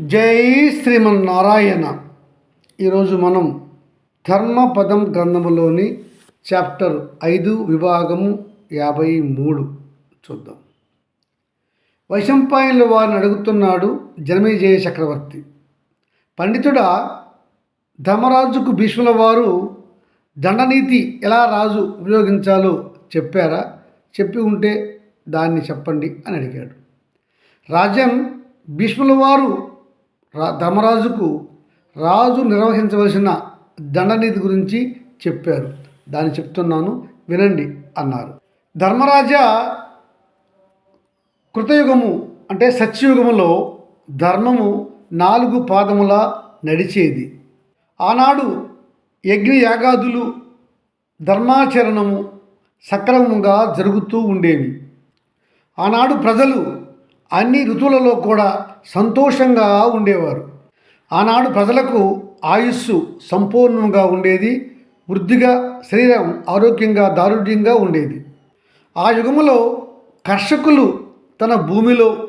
జై శ్రీమన్నారాయణ. ఈరోజు మనం ధర్మపదం గ్రంథములోని చాప్టర్ ఐదు విభాగము యాభై మూడు చూద్దాం. వైశంపాయనుల వారిని అడుగుతున్నాడు జనమేజయ చక్రవర్తి పండితుడా ధర్మరాజుకు భీష్ముల వారు దండనీతి ఎలా రాజు ఉపయోగించాలో చెప్పారా? చెప్పి ఉంటే దాన్ని చెప్పండి అని అడిగాడు. రాజన్ భీష్ముల వారు రా ధర్మరాజుకు రాజు నిర్వహించవలసిన దండనీతి గురించి చెప్పారు. దాన్ని చెప్తున్నాను వినండి అన్నారు. ధర్మరాజ కృతయుగము అంటే సత్యయుగములో ధర్మము నాలుగు పాదముల నడిచేది. ఆనాడు యజ్ఞయాగాదులు ధర్మాచరణము సక్రమంగా జరుగుతూ ఉండేవి. ఆనాడు ప్రజలు అన్ని ఋతువులలో కూడా సంతోషంగా ఉండేవారు. ఆనాడు ప్రజలకు ఆయుస్సు సంపూర్ణంగా ఉండేది వృద్ధిగా శరీరం ఆరోగ్యంగా దారుఢ్యంగా ఉండేది. ఆ యుగములో కర్షకులు తన భూమిలో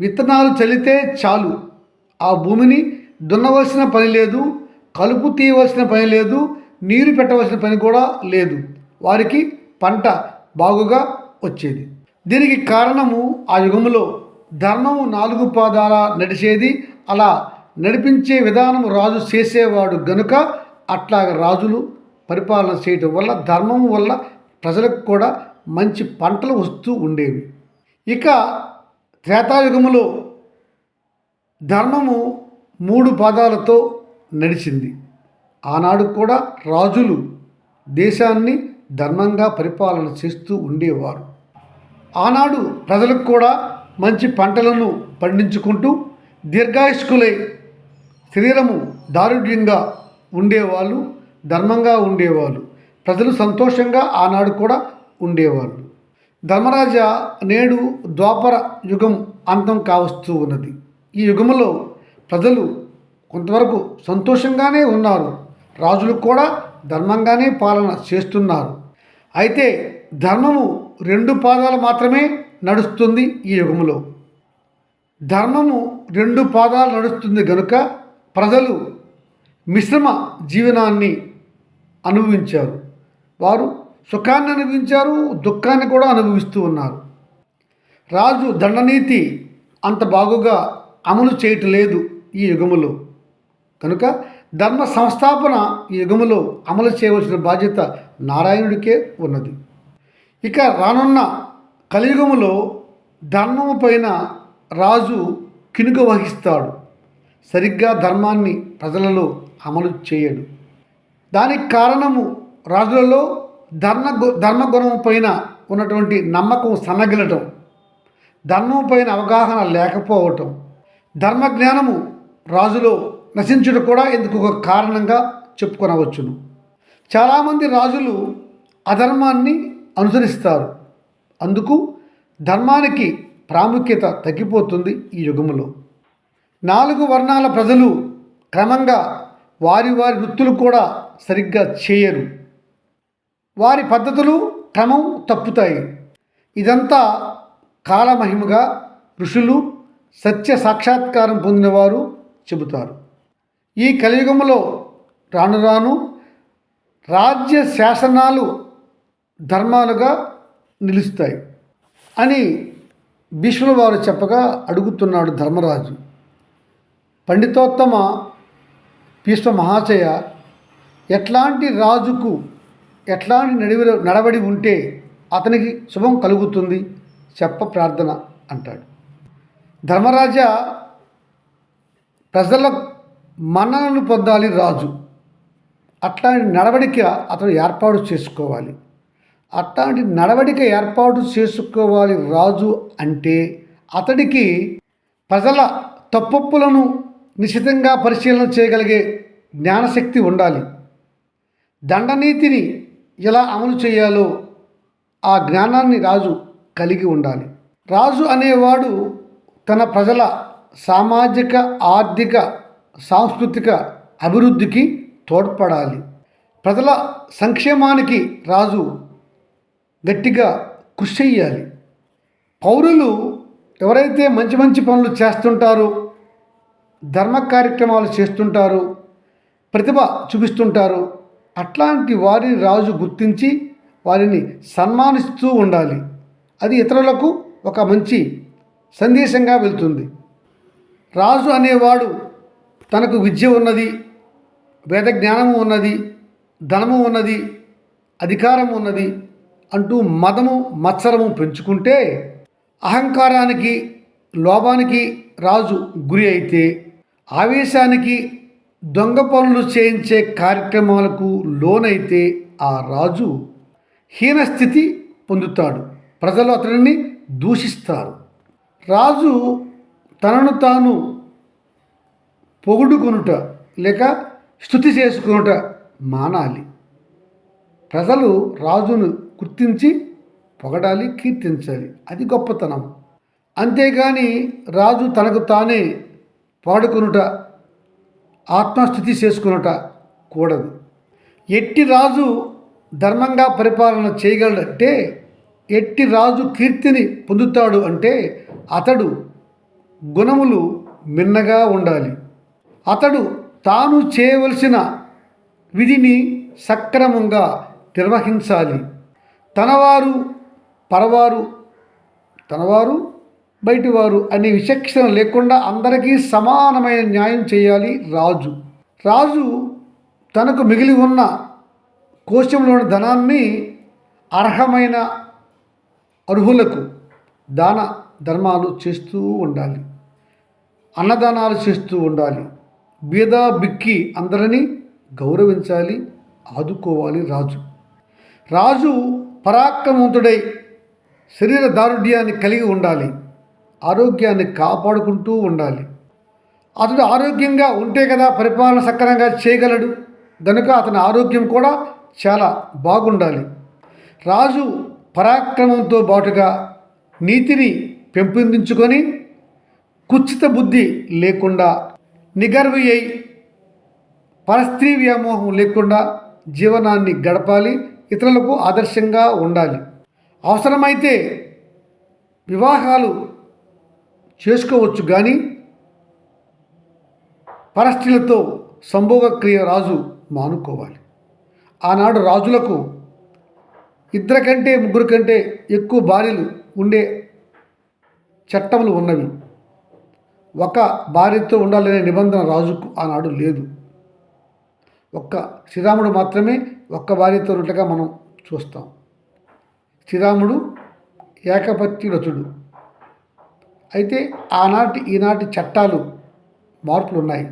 విత్తనాలు చల్లితే చాలు. ఆ భూమిని దున్నవలసిన పని లేదు కలుపు తీయవలసిన పని లేదు నీరు పెట్టవలసిన పని కూడా లేదు. వారికి పంట బాగుగా వచ్చేది. దీనికి కారణము ఆ యుగములో ధర్మము నాలుగు పాదాల నడిచేది అలా నడిపించే విధానం రాజు చేసేవాడు గనుక అట్లాగ రాజులు పరిపాలన చేయటం వల్ల ధర్మం వల్ల ప్రజలకు కూడా మంచి పంటలు వస్తూ ఉండేవి. ఇక త్రేతాయుగములో ధర్మము మూడు పాదాలతో నడిచింది. ఆనాడు కూడా రాజులు దేశాన్ని ధర్మంగా పరిపాలన చేస్తూ ఉండేవారు. ఆనాడు ప్రజలకు కూడా మంచి పంటలను పండించుకుంటూ దీర్ఘాయుష్కులై శరీరము దారుఢ్యంగా ఉండేవాళ్ళు ధర్మంగా ఉండేవాళ్ళు. ప్రజలు సంతోషంగా ఆనాడు కూడా ఉండేవాళ్ళు. ధర్మరాజా నేడు ద్వాపర యుగం అంతం కావస్తూ ఉన్నది. ఈ యుగంలో ప్రజలు కొంతవరకు సంతోషంగానే ఉన్నారు. రాజులు కూడా ధర్మంగానే పాలన చేస్తున్నారు. అయితే ధర్మము రెండు పాదాలు మాత్రమే నడుస్తుంది ఈ యుగములో. ధర్మము రెండు పాదాలు నడుస్తుంది గనుక ప్రజలు మిశ్రమ జీవనాన్ని అనుభవించారు. వారు సుఖాన్ని అనుభవించారు దుఃఖాన్ని కూడా అనుభవిస్తూ ఉన్నారు. రాజు దండనీతి అంత బాగుగా అమలు చేయటం లేదు ఈ యుగములో. కనుక ధర్మ సంస్థాపన ఈ యుగములో అమలు చేయవలసిన బాధ్యత నారాయణుడికే ఉన్నది. ఇక రానున్న కలియుగములో ధర్మము పైన రాజు కినుక వహిస్తాడు. సరిగ్గా ధర్మాన్ని ప్రజలలో అమలు చేయడు. దానికి కారణము రాజులలో ధర్మ ధర్మగుణం పైన ఉన్నటువంటి నమ్మకం సన్నగిలటం ధర్మం పైన అవగాహన లేకపోవటం ధర్మజ్ఞానము రాజులో నశించుట కూడా ఇందుకు ఒక కారణంగా చెప్పుకొనవచ్చును. చాలామంది రాజులు అధర్మాన్ని అనుసరిస్తారు. అందుకు ధర్మానికి ప్రాముఖ్యత తగ్గిపోతుంది ఈ యుగములో. నాలుగు వర్ణాల ప్రజలు క్రమంగా వారి వారి వృత్తులు కూడా సరిగ్గా చేయరు. వారి పద్ధతులు క్రమం తప్పుతాయి. ఇదంతా కాలమహిమగా ఋషులు సత్య సాక్షాత్కారం పొందినవారు చెబుతారు. ఈ కలియుగంలో రాను రాను రాజ్య శాసనాలు ధర్మాలుగా నిలుస్తాయి అని భీష్ముల వారు చెప్పగా అడుగుతున్నాడు ధర్మరాజు. పండితోత్తమ భీష్మ మహాశయ ఎట్లాంటి రాజుకు ఎట్లాంటి నడివి నడవడి ఉంటే అతనికి శుభం కలుగుతుంది చెప్ప ప్రార్థన అంటాడు. ధర్మరాజా ప్రజల మన్ననను పొందాలి రాజు. అట్లాంటి నడవడిక అతను ఏర్పాటు చేసుకోవాలి. అట్లాంటి నడవడిక ఏర్పాటు చేసుకోవాలి రాజు అంటే అతడికి ప్రజల తప్పప్పులను నిశితంగా పరిశీలన చేయగలిగే జ్ఞానశక్తి ఉండాలి. దండనీతిని ఎలా అమలు చేయాలో ఆ జ్ఞానాన్ని రాజు కలిగి ఉండాలి. రాజు అనేవాడు తన ప్రజల సామాజిక ఆర్థిక సాంస్కృతిక అభివృద్ధికి తోడ్పడాలి. ప్రజల సంక్షేమానికి రాజు గట్టిగా కృషి చేయాలి పౌరులు ఎవరైతే మంచి మంచి పనులు చేస్తుంటారో ధర్మ కార్యక్రమాలు చేస్తుంటారో ప్రతిభ చూపిస్తుంటారు అట్లాంటి వారిని రాజు గుర్తించి వారిని సన్మానిస్తూ ఉండాలి. అది ఇతరులకు ఒక మంచి సందేశంగా వెళ్తుంది. రాజు అనేవాడు తనకు విద్య ఉన్నది వేద జ్ఞానము ఉన్నది ధనము ఉన్నది అధికారం ఉన్నది అంటూ మదము మత్సరము పెంచుకుంటే అహంకారానికి లోభానికి రాజు గురి అయితే ఆవేశానికి దొంగ పనులు చేయించే కార్యక్రమాలకు లోనైతే ఆ రాజు హీనస్థితి పొందుతాడు. ప్రజలు అతనిని దూషిస్తారు. రాజు తనను తాను పొగుడుకొనుట లేక స్థుతి చేసుకునుట మానాలి. ప్రజలు రాజును గుర్తించి పొగడాలి కీర్తించాలి. అది గొప్పతనం. అంతేగాని రాజు తనకు తానే పాడుకొనుట ఆత్మస్థుతి చేసుకొనుట కూడదు. ఎట్టి రాజు ధర్మంగా పరిపాలన చేయగలడంటే ఎట్టి రాజు కీర్తిని పొందుతాడు అంటే అతడు గుణములు మిన్నగా ఉండాలి. అతడు తాను చేయవలసిన విధిని సక్రమంగా నిర్వహించాలి. తనవారు పరవారు తనవారు బయటివారు అనే విచక్షణ లేకుండా అందరికీ సమానమైన న్యాయం చేయాలి రాజు. రాజు తనకు మిగిలి ఉన్న కోశంలోని ధనాన్ని అర్హమైన అర్హులకు దాన ధర్మాలు చేస్తూ ఉండాలి. అన్నదానాలు చేస్తూ ఉండాలి. బీద బిక్కి అందరినీ గౌరవించాలి ఆదుకోవాలి రాజు. రాజు పరాక్రమవంతుడై శరీర దారుఢ్యాన్ని కలిగి ఉండాలి. ఆరోగ్యాన్ని కాపాడుకుంటూ ఉండాలి. అతడు ఆరోగ్యంగా ఉంటే కదా పరిపాలన సక్రమంగా చేయగలడు. కనుక అతని ఆరోగ్యం కూడా చాలా బాగుండాలి. రాజు పరాక్రమంతో బాటుగా నీతిని పెంపొందించుకొని కుచిత బుద్ధి లేకుండా నిగర్వి అయి పరస్త్రీ వ్యామోహం లేకుండా జీవనాన్ని గడపాలి. ఇతరులకు ఆదర్శంగా ఉండాలి. అవసరమైతే వివాహాలు చేసుకోవచ్చు కానీ పరస్త్రీలతో సంభోగక్రియ రాజు మానుకోవాలి. ఆనాడు రాజులకు ఇద్దరి కంటే ముగ్గురు కంటే ఎక్కువ భార్యలు ఉండే చట్టములు ఉన్నవి. ఒక భార్యతో ఉండాలనే నిబంధన రాజుకు ఆనాడు లేదు. ఒక్క శ్రీరాముడు మాత్రమే ఒక్క భార్యతో ఉన్నట్టుగా మనం చూస్తాం. శ్రీరాముడు ఏకపత్తి రథుడు అయితే ఆనాటి ఈనాటి చట్టాలు మార్పులు ఉన్నాయి.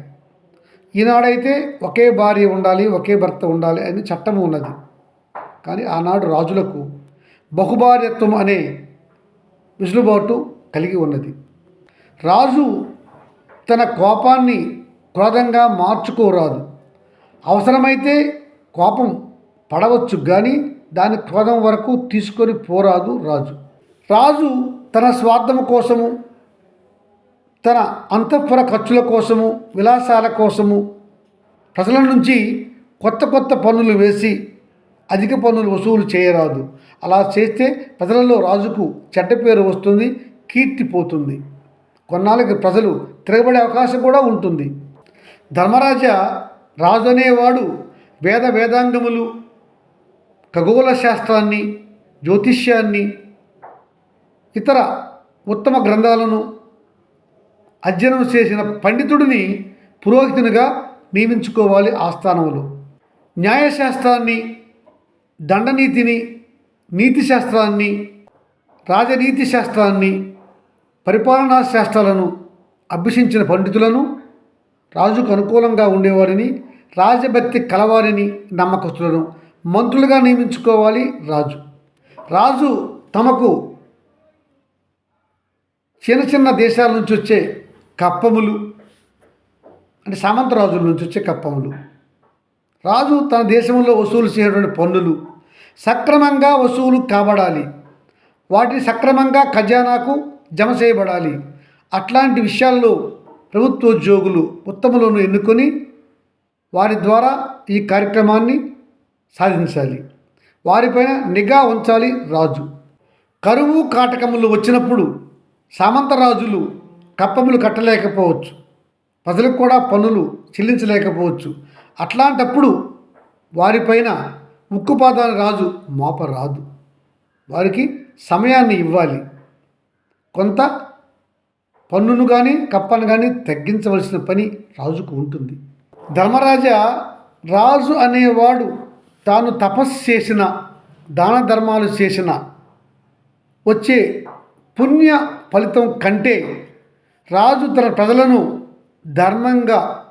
ఈనాడైతే ఒకే భార్య ఉండాలి ఒకే భర్త ఉండాలి అని చట్టము ఉన్నది. కానీ ఆనాడు రాజులకు బహుభార్యత్వం అనే విసులుబాటు కలిగి ఉన్నది. రాజు తన కోపాన్ని క్రోధంగా మార్చుకోరాదు. అవసరమైతే కోపం పడవచ్చు కానీ దాని క్రోధం వరకు తీసుకొని పోరాదు రాజు. రాజు తన స్వార్థం కోసము తన అంతఃపుర ఖర్చుల కోసము విలాసాల కోసము ప్రజల నుంచి కొత్త కొత్త పన్నులు వేసి అధిక పన్నులు వసూలు చేయరాదు. అలా చేస్తే ప్రజలలో రాజుకు చెడ్డ పేరు వస్తుంది కీర్తి పోతుంది. కొన్నాళ్ళకి ప్రజలు తిరగబడే అవకాశం కూడా ఉంటుంది. ధర్మరాజ రాజు అనేవాడు వేద వేదాంగములు ఖగోళ శాస్త్రాన్ని జ్యోతిష్యాన్ని ఇతర ఉత్తమ గ్రంథాలను అధ్యయనం చేసిన పండితుడిని పురోహితునిగా నియమించుకోవాలి ఆస్థానంలో న్యాయశాస్త్రాన్ని దండనీతిని నీతి శాస్త్రాన్ని రాజనీతి శాస్త్రాన్ని పరిపాలనా శాస్త్రాలను అభ్యసించిన పండితులను రాజుకు అనుకూలంగా ఉండేవారిని రాజభక్తి కలవారిని నమ్మకస్తులను మంత్రులుగా నియమించుకోవాలి రాజు. రాజు తమకు చిన్న చిన్న దేశాల నుంచి వచ్చే కప్పములు అంటే సామంత రాజుల నుంచి వచ్చే కప్పములు. రాజు తన దేశంలో వసూలు చేయటువంటి పన్నులు సక్రమంగా వసూలు కాబడాలి. వాటిని సక్రమంగా ఖజానాకు జమ చేయబడాలి. అట్లాంటి విషయాల్లో ప్రభుత్వోద్యోగులు ఉత్తములను ఎన్నుకొని వారి ద్వారా ఈ కార్యక్రమాన్ని సాధించాలి. వారిపైన నిఘా ఉంచాలి రాజు. కరువు కాటకములు వచ్చినప్పుడు సామంతరాజులు కప్పములు కట్టలేకపోవచ్చు. ప్రజలకు కూడా పన్నులు చెల్లించలేకపోవచ్చు. అట్లాంటప్పుడు వారిపైన ఉక్కుపాదాల రాజు మోపరాదు. వారికి సమయాన్ని ఇవ్వాలి. కొంత పన్నును కానీ కప్పను కానీ తగ్గించవలసిన పని రాజుకు ఉంటుంది. ధర్మరాజా రాజు అనేవాడు తాను తపస్సు చేసిన దాన ధర్మాలు చేసిన. వచ్చే పుణ్య ఫలితం కంటే రాజు తన ప్రజలను ధర్మంగా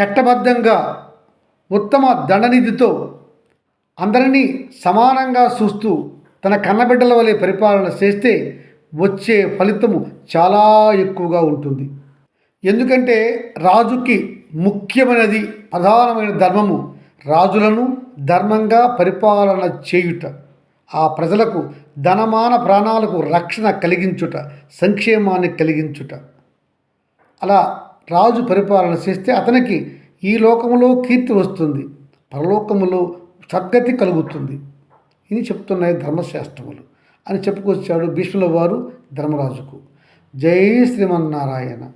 చట్టబద్ధంగా ఉత్తమ దండనిధితో అందరినీ సమానంగా చూస్తూ తన కన్నబిడ్డల వలె పరిపాలన చేస్తే వచ్చే ఫలితము చాలా ఎక్కువగా ఉంటుంది. ఎందుకంటే రాజుకి ముఖ్యమైనది ప్రధానమైన ధర్మము రాజులను ధర్మంగా పరిపాలన చేయుట ఆ ప్రజలకు ధనమాన ప్రాణాలకు రక్షణ కలిగించుట సంక్షేమాన్ని కలిగించుట. అలా రాజు పరిపాలన చేస్తే అతనికి ఈ లోకములో కీర్తి వస్తుంది పరలోకములో సద్గతి కలుగుతుంది. ఇది చెప్తున్నాయి ధర్మశాస్త్రములు. అని చెప్పుకొచ్చాడు భీష్ముల వారు ధర్మరాజుకు. జై శ్రీమన్నారాయణ.